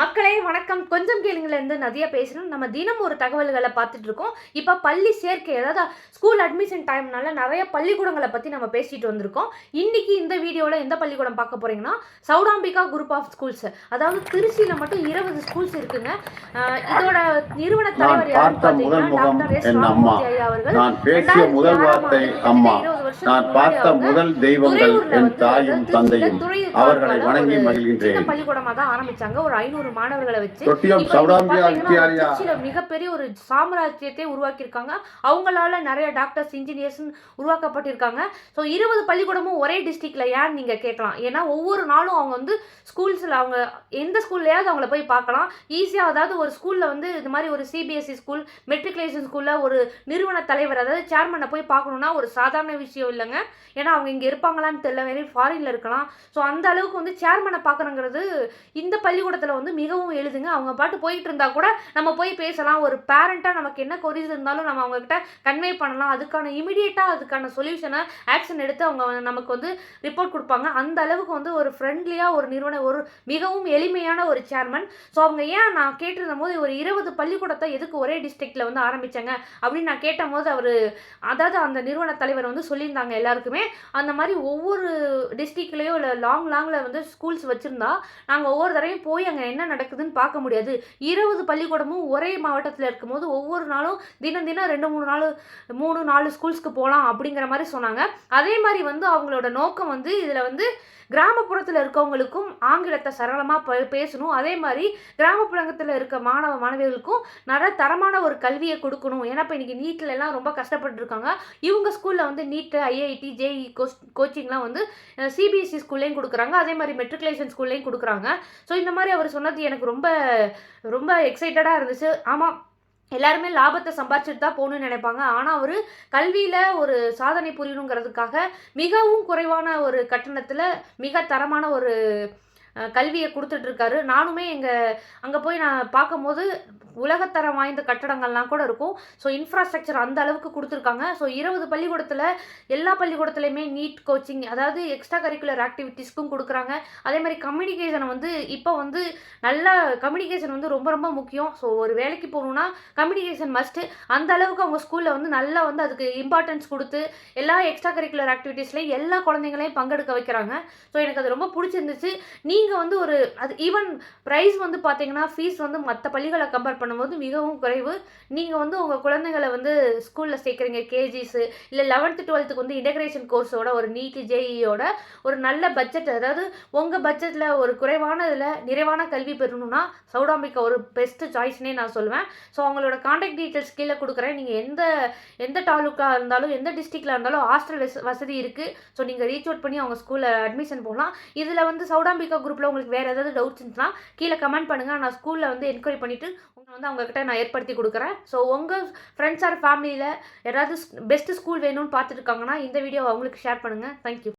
மக்களே வணக்கம். கொஞ்சம் கேளுங்கலேருந்து நதியா பேசணும். நம்ம தினம் ஒரு தகவல்களை பார்த்துட்டு இருக்கோம். இப்போ பள்ளி சேர்க்கை அதாவது ஸ்கூல் அட்மிஷன் டைம்னால நிறைய பள்ளிக்கூடங்களை பற்றி நம்ம பேசிட்டு வந்திருக்கோம். இன்னைக்கு இந்த வீடியோவில் எந்த பள்ளிக்கூடம் பார்க்க போறீங்கன்னா சௌடாம்பிகா குரூப் ஆஃப் ஸ்கூல்ஸ் அதாவது திருச்சியில் மட்டும் இருபது ஸ்கூல்ஸ் இருக்குங்க. இதோட நிறுவன தலைவர் யாருன்னு பார்த்தீங்கன்னா டாக்டர் எஸ் என் அம்மா. ராமமூர்த்தி ஐயா அவர்கள். நான் பேசிய முதல் வார்த்தை அம்மா. நான் பார்த்த முதல் தெய்வங்கள் என் தாயும் தந்தையும். அவர்களை வணங்கி மகிழ்கின்றேன். பள்ளிக்கூடமா தான் ஆரம்பிச்சாங்க. ஒரு ஐநூறு மாணவர்களை வச்சு. மிகப்பெரிய ஒரு சாம்ராஜ்யத்தை உருவாக்கியிருக்காங்க. அவங்களால நிறைய டாக்டர்ஸ் இன்ஜினியர்ஸ் உருவாக்கப்பட்டிருக்காங்க. ஸோ இருபது பள்ளிக்கூடமும் ஒரே டிஸ்ட்ரிக்டில் ஏன்னு நீங்கள் கேட்கலாம்? ஏன்னா ஒவ்வொரு நாளும் அவங்க வந்து ஸ்கூல்ஸில் அவங்க எந்த ஸ்கூல்லையாவது அவங்கள போய் பார்க்கலாம். ஈஸியாக அதாவது ஒரு ஸ்கூலில் வந்து இது மாதிரி ஒரு சிபிஎஸ்சி ஸ்கூல் மெட்ரிகுலேஷன் ஸ்கூலில் ஒரு நிறுவன தலைவர் அதாவது சேர்மனை போய் பார்க்கணுன்னா ஒரு சாதாரண விஷயம் இல்லைங்க. ஏன்னா அவங்க இங்கே இருப்பாங்களான்னு தெரியல வெறும் ஃபாரினில் இருக்கலாம். ஸோ அந்த அளவுக்கு வந்து சேர்மனை பார்க்கணுங்கிறது இந்த பள்ளிக்கூடத்தில் வந்து மிகவும் எழுதுங்க அவங்க பாட்டு போயிட்டு இருந்தால் கூட நம்ம போய் பேசலாம். ஒரு பேரண்ட்டாக நமக்கு என்ன கொரிஸ் இருந்தாலும் நம்ம அவங்கக்கிட்ட கன்வே பண்ணலாம். அதுக்கான இமிடியேட்டாக அதுக்கான சொல்யூஷனை ஆக்ஷன் எடுத்து அவங்க நமக்கு வந்து ரிப்போர்ட் கொடுப்பாங்க. அந்த அளவுக்கு வந்து ஒரு ஃப்ரெண்ட்லியாக ஒரு நிறுவனம் ஒரு மிகவும் எளிமையான ஒரு சேர்மன் ஸோ அவங்க ஏன் நான் கேட்டிருந்த போது ஒரு இருபது பள்ளிக்கூடத்தை எதுக்கு ஒரே டிஸ்ட்ரிக்டில் வந்து ஆரம்பித்தாங்க அப்படின்னு நான் கேட்ட போது அவர் அதாவது அந்த நிறுவன தலைவர் வந்து சொல்லியிருந்தாங்க எல்லாருக்குமே. அந்த மாதிரி ஒவ்வொரு டிஸ்ட்ரிக்ட்லேயோ இல்லை லாங் லாங்கில் வந்து ஸ்கூல்ஸ் வச்சுருந்தா நாங்கள் ஒவ்வொரு தடவையும் போய் அங்கே என்ன நடக்குதுன்னு பார்க்க முடியாது. இருபது பள்ளிக்கூடமும் ஒரே மாவட்டத்தில் இருக்கும்போது ஒவ்வொரு நாளும் தினம் தினம் ரெண்டு மூணு நாள் மூணு நாலு ஸ்கூல்ஸ்க்கு போகலாம் அப்படிங்கிற மாதிரி சொன்னாங்க. அதே மாதிரி வந்து அவங்களோட நோக்கம் வந்து இதில் வந்து கிராமப்புறத்தில் இருக்கவங்களுக்கும் ஆங்கிலத்தை சரளமாக ப பேசணும். அதே மாதிரி கிராமப்புறத்தில் இருக்க மாணவ மாணவிகளுக்கும் நல்ல தரமான ஒரு கல்வியை கொடுக்கணும். ஏன்னா இப்போ இன்றைக்கி நீட்டில் எல்லாம் ரொம்ப கஷ்டப்பட்டுருக்காங்க. இவங்க ஸ்கூலில் வந்து நீட்டு ஐஐடி ஜேஇ கோச் கோச்சிங்லாம் வந்து சிபிஎஸ்சி ஸ்கூல்லையும் கொடுக்குறாங்க. அதே மாதிரி மெட்ரிகுலேஷன் ஸ்கூல்லையும் கொடுக்குறாங்க. ஸோ இந்த மாதிரி அவர் சொன்னது எனக்கு ரொம்ப ரொம்ப எக்ஸைட்டடாக இருந்துச்சு. ஆமாம் எல்லாருமே லாபத்தை சம்பாதிச்சுட்டு தான் போகணும்னு நினைப்பாங்க. ஆனால் அவர் கல்வியில் ஒரு சாதனை புரியணுங்கிறதுக்காக மிகவும் குறைவான ஒரு கட்டணத்தில் மிக தரமான ஒரு கல்வியை கொடுத்துட்ருக்காரு. நானுமே எங்கள் அங்கே போய் நான் பார்க்கும்போது உலகத்தரம் வாய்ந்த கட்டடங்கள்லாம் கூட இருக்கும். ஸோ இன்ஃப்ராஸ்ட்ரக்சர் அந்த அளவுக்கு கொடுத்துருக்காங்க. ஸோ இருபது பள்ளிக்கூடத்தில் எல்லா பள்ளிக்கூடத்துலையுமே நீட் கோச்சிங் அதாவது எக்ஸ்ட்ரா கரிக்குலர் ஆக்டிவிட்டீஸ்க்கும் கொடுக்குறாங்க. அதே மாதிரி கம்யூனிகேஷனை வந்து இப்போ வந்து நல்ல கம்யூனிகேஷன் வந்து ரொம்ப ரொம்ப முக்கியம். ஸோ ஒரு வேலைக்கு போகணுன்னா கம்யூனிகேஷன் மஸ்ட்டு அந்த அளவுக்கு அவங்க ஸ்கூலில் வந்து நல்லா வந்து அதுக்கு இம்பார்ட்டன்ஸ் கொடுத்து எல்லா எக்ஸ்ட்ரா கரிக்குலர் ஆக்டிவிட்டீஸ்லையும் எல்லா குழந்தைங்களையும் பங்கெடுக்க வைக்கிறாங்க. ஸோ எனக்கு அது ரொம்ப பிடிச்சிருந்துச்சு. நீங்கள் வந்து ஒரு அது ஈவன் ப்ரைஸ் வந்து பார்த்தீங்கன்னா ஃபீஸ் வந்து மற்ற பள்ளிகளை கம்பேர் பண்ணும்போது மிகவும் குறைவு. நீங்கள் வந்து உங்கள் குழந்தைங்களை வந்து ஸ்கூலில் சேர்க்குறீங்க கேஜிஸு இல்லை லெவன்த்து டுவெல்த்துக்கு வந்து இன்டகிரேஷன் கோர்ஸோட ஒரு நீட்டு ஜேஇயோட ஒரு நல்ல பட்ஜெட் அதாவது உங்கள் பட்ஜெட்டில் ஒரு குறைவான இதில் நிறைவான கல்வி பெறணும்னா சௌடாம்பிகா ஒரு பெஸ்ட்டு சாய்ஸ்னே நான் சொல்லுவேன் ஸோ அவங்களோட காண்டாக்ட் டீட்டெயில்ஸ் கீழே கொடுக்குறேன். நீங்கள் எந்த எந்த தாலுக்காக இருந்தாலும் எந்த டிஸ்ட்ரிக்டில் இருந்தாலும் ஹாஸ்டல் வசதி இருக்குது ஸோ நீங்கள் ரீச் அவுட் பண்ணி அவங்க ஸ்கூலில் அட்மிஷன் போகலாம் இதில் வந்து சௌடாம்பிகா குரூப்பில் உங்களுக்கு வேறு ஏதாவது டவுட்ஸ் இருந்துச்சுன்னா கீழே கமெண்ட் பண்ணுங்கள் நான் ஸ்கூலில் வந்து என்கொயரி பண்ணிவிட்டு உங்களை வந்து அவங்கக்கிட்ட நான் ஏற்படுத்தி கொடுக்குறேன். ஸோ உங்கள் ஃப்ரெண்ட்ஸ் ஆர் ஃபேமிலியில் யாராவது பெஸ்ட்டு ஸ்கூல் வேணும்னு பார்த்துட்டு இருக்காங்கன்னா இந்த வீடியோ அவங்களுக்கு ஷேர் பண்ணுங்கள் தேங்க்யூ